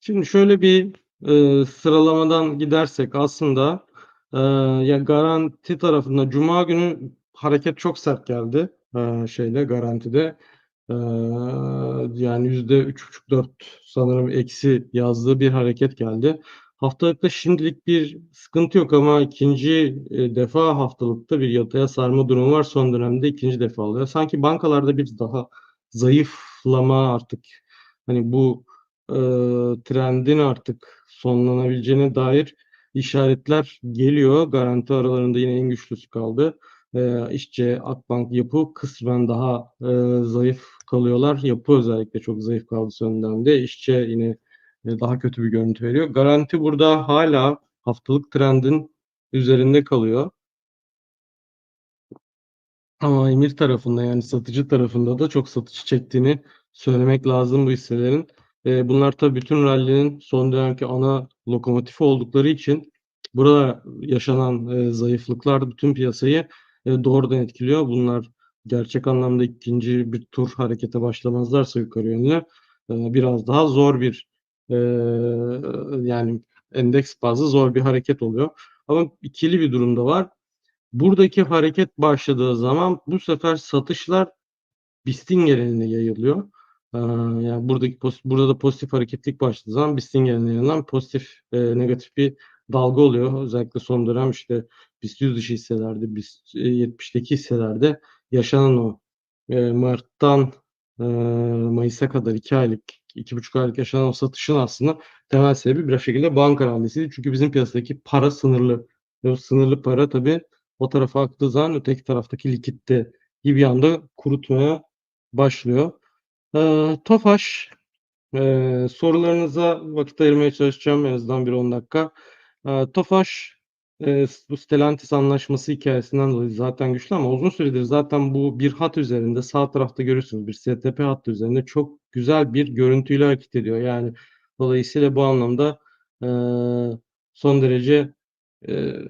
Şimdi şöyle bir, eee, sıralamadan gidersek aslında, eee, ya, Garanti tarafında cuma günü hareket çok sert geldi, eee, şeyde, Garanti'de. Eee, yani %3,5-4 sanırım eksi yazdığı bir hareket geldi. Haftalıkta şimdilik bir sıkıntı yok ama 2'nci eee, defa haftalıkta bir yataya sarma durumu var. Son dönemde 2'nci defa oluyor. Sanki bankalarda bir daha zayıflama artık, hani, bu, ııı, trendin artık sonlanabileceğine dair işaretler geliyor. Garanti aralarında yine en güçlüsü kaldı. Eee, İşçi, Akbank, Yapı kısmen daha, eee, zayıf kalıyorlar. Yapı özellikle çok zayıf kaldı son dönemde. İşçi yine, eee, daha kötü bir görüntü veriyor. Garanti burada hâlâ haftalık trendin üzerinde kalıyor. Ama emir tarafında, yani satıcı tarafında da çok satış çektiğini söylemek lazım bu hisselerin. Eee, bunlar tabii bütün rallinin son dönemki ana lokomotifi oldukları için burada yaşanan, eee, zayıflıklar bütün piyasayı, eee, doğrudan etkiliyor. Bunlar gerçek anlamda 2'nci bir tur harekete başlamazlarsa yukarı yönlü, eee, biraz daha zor bir, eee, yani endeks bazlı zor bir hareket oluyor. Ama ikili bir durum da var. Buradaki hareket başladığı zaman bu sefer satışlar BIST'in geneline yayılıyor. Eee, yani buradaki burada da pozitif hareketlilik başladığı zaman BIST'in yayılan pozitif, eee, negatif bir dalga oluyor. Özellikle son dönem, işte, BIST 100 dışı hisselerde, BIST, eee, 70'teki hisselerde yaşanan o, eee, marttan, eee, mayısa kadar 2 aylık, 2,5 aylık yaşanan o satışın aslında temel sebebi bir şekilde banka rallisiydi. Çünkü bizim piyasadaki para sınırlı ve o sınırlı para tabii o tarafa aktığı zaman öteki taraftaki likiditeyi bir anda kurutmaya başlıyor. Eee, Tofaş, eee, sorularınıza vakit ayırmaya çalışacağım en azından bir 10 dakika. Eee, Tofaş, s bu Stellantis anlaşması hikâyesinden dolayı zaten güçlü ama uzun süredir zaten bu bir hat üzerinde sağ tarafta görüyorsunuz bir STP hattı üzerinde çok güzel bir görüntüyle hareket ediyor. Yani dolayısıyla bu anlamda, eee, son derece, eee,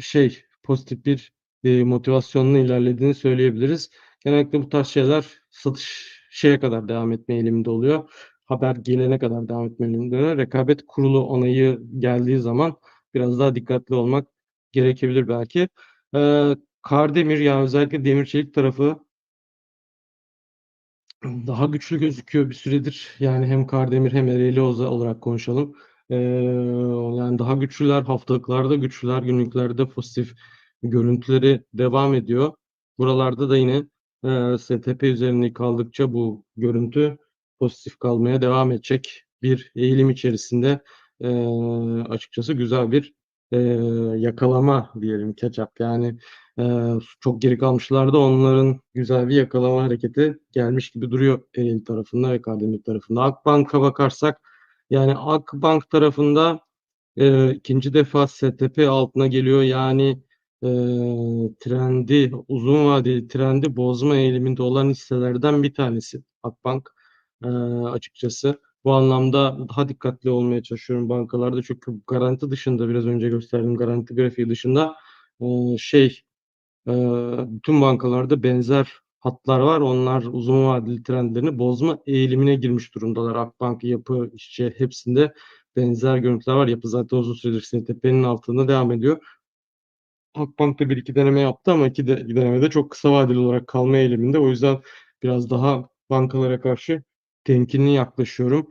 şey pozitif bir, eee, motivasyonla ilerlediğini söyleyebiliriz. Genellikle bu tarz şeyler satış şeye kadar devam etme eğiliminde oluyor. Haber gelene kadar devam etme eğiliminde oluyor. Rekabet Kurulu onayı geldiği zaman biraz daha dikkatli olmak gerekebilir belki. Eee, Kardemir, yani özellikle demir çelik tarafı daha güçlü gözüküyor bir süredir. Yani hem Kardemir hem Ereğli olarak konuşalım. Eee, yani daha güçlüler, haftalıklarda güçlüler, günlüklerde pozitif görüntüleri devam ediyor. Buralarda da yine, eee, STP üzerinde kaldıkça bu görüntü pozitif kalmaya devam edecek bir eğilim içerisinde. Eee, açıkçası güzel bir, eee, yakalama diyelim up yani, eee, çok geri kalmışlardı. Onların güzel bir yakalama hareketi gelmiş gibi duruyor Ereğli tarafında ve Kardemir tarafında. Akbank'a bakarsak, yani Akbank tarafında, eee, 2'nci defa STP altına geliyor. Yani, eee, trendi, uzun vadeli trendi bozma eğiliminde olan hisselerden bir tanesi Akbank, eee, açıkçası. Bu anlamda daha dikkatli olmaya çalışıyorum bankalarda çünkü Garanti dışında biraz önce gösterdiğim Garanti grafiği dışında, eee, şey, eee, bütün bankalarda benzer hatlar var. Onlar uzun vadeli trendlerini bozma eğilimine girmiş durumdalar. Akbank, Yapı, İşçi hepsinde benzer görüntüler var. Yapı zaten uzun süredir STP'nin altında devam ediyor. Akbank da 1-2 deneme yaptı ama 2 de deneme de çok kısa vadeli olarak kalma eğiliminde. O yüzden biraz daha bankalara karşı temkinli yaklaşıyorum.